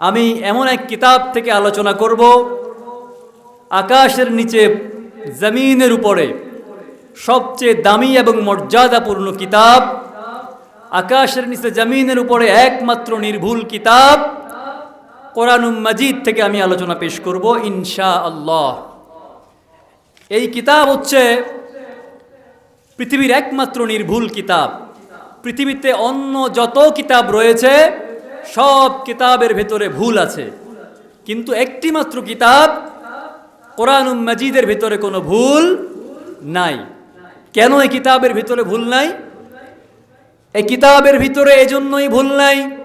আমি এমন এক কিতাব থেকে আলোচনা করব। আকাশের নিচে, জমিনের উপরে। সবচেয়ে দামি এবং মর্যাদাপূর্ণ কিতাব। আকাশের নিচে, জমিনের উপরে একমাত্র নির্ভুল কিতাব। কোরআনুম মাজিদ থেকে আমি আলোচনা পেশ করব ইনশা আল্লাহ এই কিতাব হচ্ছে পৃথিবীর একমাত্র নির্ভুল কিতাব। পৃথিবীতে অন্য যত কিতাব রয়েছে সব কিতাবের ভেতরে ভুল আছে। কিন্তু একটি মাত্র কিতাব কোরআন মাজিদের ভেতরে কোনো ভুল নাই। কেন এই কিতাবের ভিতরে ভুল নাই? এই কিতাবের ভিতরে এজন্যই ভুল নাই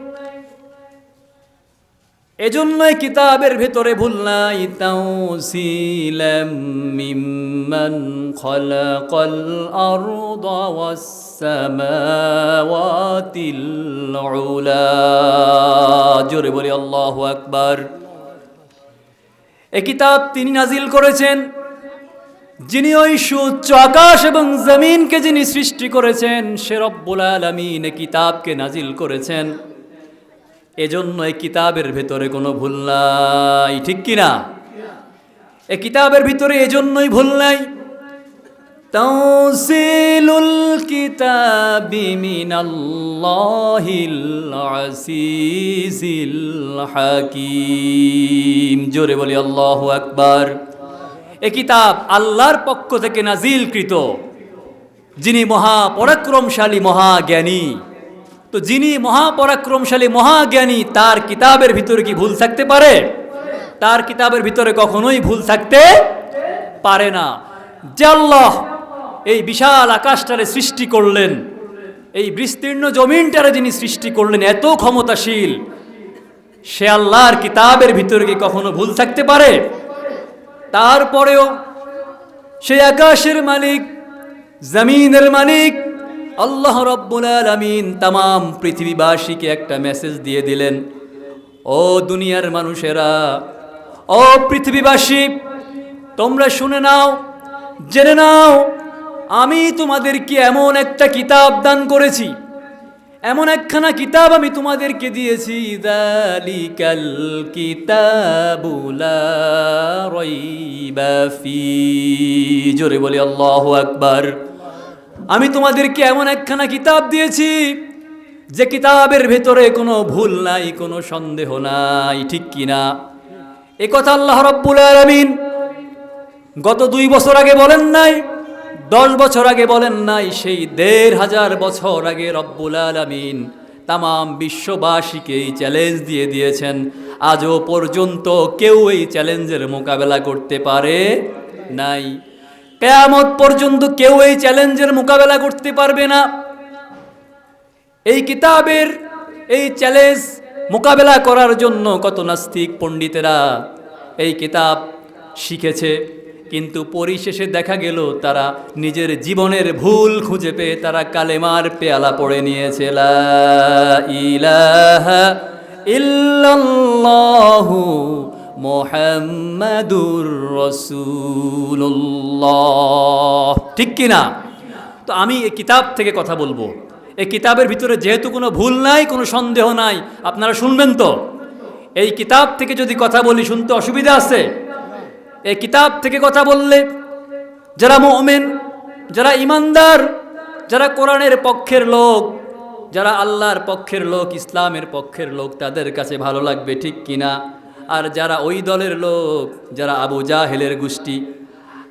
এজন্যই কিতাবের ভেতরে ভুল নাই, তাওসিলাম মিম্মান খালাকাল আরদা জোরে বলি, আল্লাহু আকবার। এ কিতাব তিনি নাজিল করেছেন, যিনি ওই সুচ্চ আকাশ এবং জমিনকে যিনি সৃষ্টি করেছেন, সে রব্বুল আলমিন এই কিতাবকে নাজিল করেছেন। এজন্য এই কিতাবের ভেতরে কোনো ভুল নাই, ঠিক কিনা এই কিতাবের ভিতরে এজন্যই ভুল নাই। তৌসিলুল কিতাবি মিনাল্লাহিল আসিজিল হাকিম। জোরে বলি, আল্লাহু আকবার। এ কিতাব আল্লাহর পক্ষ থেকে নাজিলকৃত যিনি মহা মহাপরাক্রমশালী মহাজ্ঞানী তো যিনি মহাপরাক্রমশালী মহাজ্ঞানী, তার কিতাবের ভিতরে কি ভুল থাকতে পারে? তার কিতাবের ভিতরে কখনোই ভুল থাকতে পারে না। যে আল্লাহ এই বিশাল আকাশটারে সৃষ্টি করলেন, এই বিস্তীর্ণ জমিনটারে যিনি সৃষ্টি করলেন, এত ক্ষমতাশীল, সে আল্লাহর কিতাবের ভিতরে কি কখনো ভুল থাকতে পারে? তারপরেও সে আকাশের মালিক, জমিনের মালিক আল্লাহ রব্বুল আলমিন তাম পৃথিবীবাসীকে একটা মেসেজ দিয়ে দিলেন, ও দুনিয়ার মানুষেরা, ও পৃথিবীবাসী, তোমরা শুনে নাও, জেনে নাও, আমি তোমাদেরকে এমন একটা কিতাব দান করেছি। এমন একখানা কিতাব আমি তোমাদেরকে দিয়েছি, দালিকাল কিতাবুলা জোরে বলি, আল্লাহ আকবার। আমি তোমাদেরকে এমন একখানা কিতাব দিয়েছি যে কিতাবের ভেতরে কোনো ভুল নাই, কোনো সন্দেহ নাই, ঠিক কিনা? এ কথা আল্লাহ রব্বুল আলামিন গত দুই বছর আগে বলেন নাই, দশ বছর আগে বলেন নাই, সেই দেড় হাজার বছর আগে রব্বুল আলমিন তাম বিশ্ববাসীকে এই চ্যালেঞ্জ দিয়ে দিয়েছেন। আজও পর্যন্ত কেউ এই চ্যালেঞ্জের মোকাবেলা করতে পারে নাই। কেয়ামত পর্যন্ত কেউ এই চ্যালেঞ্জের মোকাবেলা করতে পারবে না। এই কিতাবের এই চ্যালেঞ্জ মোকাবেলা করার জন্য কত নাস্তিক পণ্ডিতেরা এই কিতাব শিখেছে, কিন্তু পরিশেষে দেখা গেল তারা নিজের জীবনের ভুল খুঁজে পেয়ে তারা কালেমার পেয়ালা পড়ে নিয়েছে। ইলাহা ইল্লাল্লাহু মোহাম্মদুর রসুল্লাহ ঠিক কিনা তো আমি এই কিতাব থেকে কথা বলব। এই কিতাবের ভিতরে যেহেতু কোনো ভুল নাই, কোনো সন্দেহ নাই, আপনারা শুনবেন তো? এই কিতাব থেকে যদি কথা বলি, শুনতে অসুবিধা আছে? এই কিতাব থেকে কথা বললে যারা মোমেন, যারা ইমানদার, যারা কোরআনের পক্ষের লোক, যারা আল্লাহর পক্ষের লোক, ইসলামের পক্ষের লোক, তাদের কাছে ভালো লাগবে, ঠিক কিনা আর যারা ওই দলের লোক, যারা আবু জাহেলের গোষ্ঠী।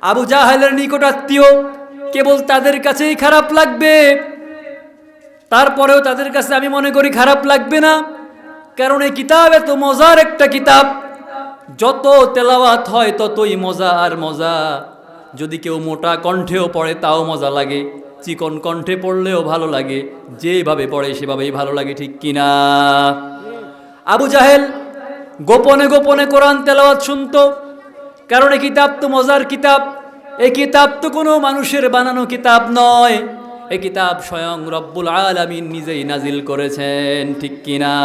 আবু জাহেলের নিকট আত্মীয় কেবল তাদের কাছেই খারাপ লাগবে। তারপরেও তাদের কাছে আমি মনে করি খারাপ লাগবে না। কারণ এই কিতাব এত মজার একটা কিতাব। যত তেলাওয়াত হয় ততই মজা আর মজা। যদি কেউ মোটা কণ্ঠেও পড়ে, তাও মজা লাগে। চিকন কণ্ঠে পড়লেও ভালো লাগে। যেভাবে পড়ে, সেভাবেই ভালো লাগে, ঠিক কিনা? আবু জাহেল গোপনে গোপনে কোরআন তেলাওয়াত শুনত। কারণ এই কিতাব তো মজার কিতাব। এই কিতাব তো কোনো মানুষের বানানো কিতাব নয়। এই কিতাব স্বয়ং রব্বুল আলামিন নিজেই নাজিল করেছেন, ঠিক কিনা?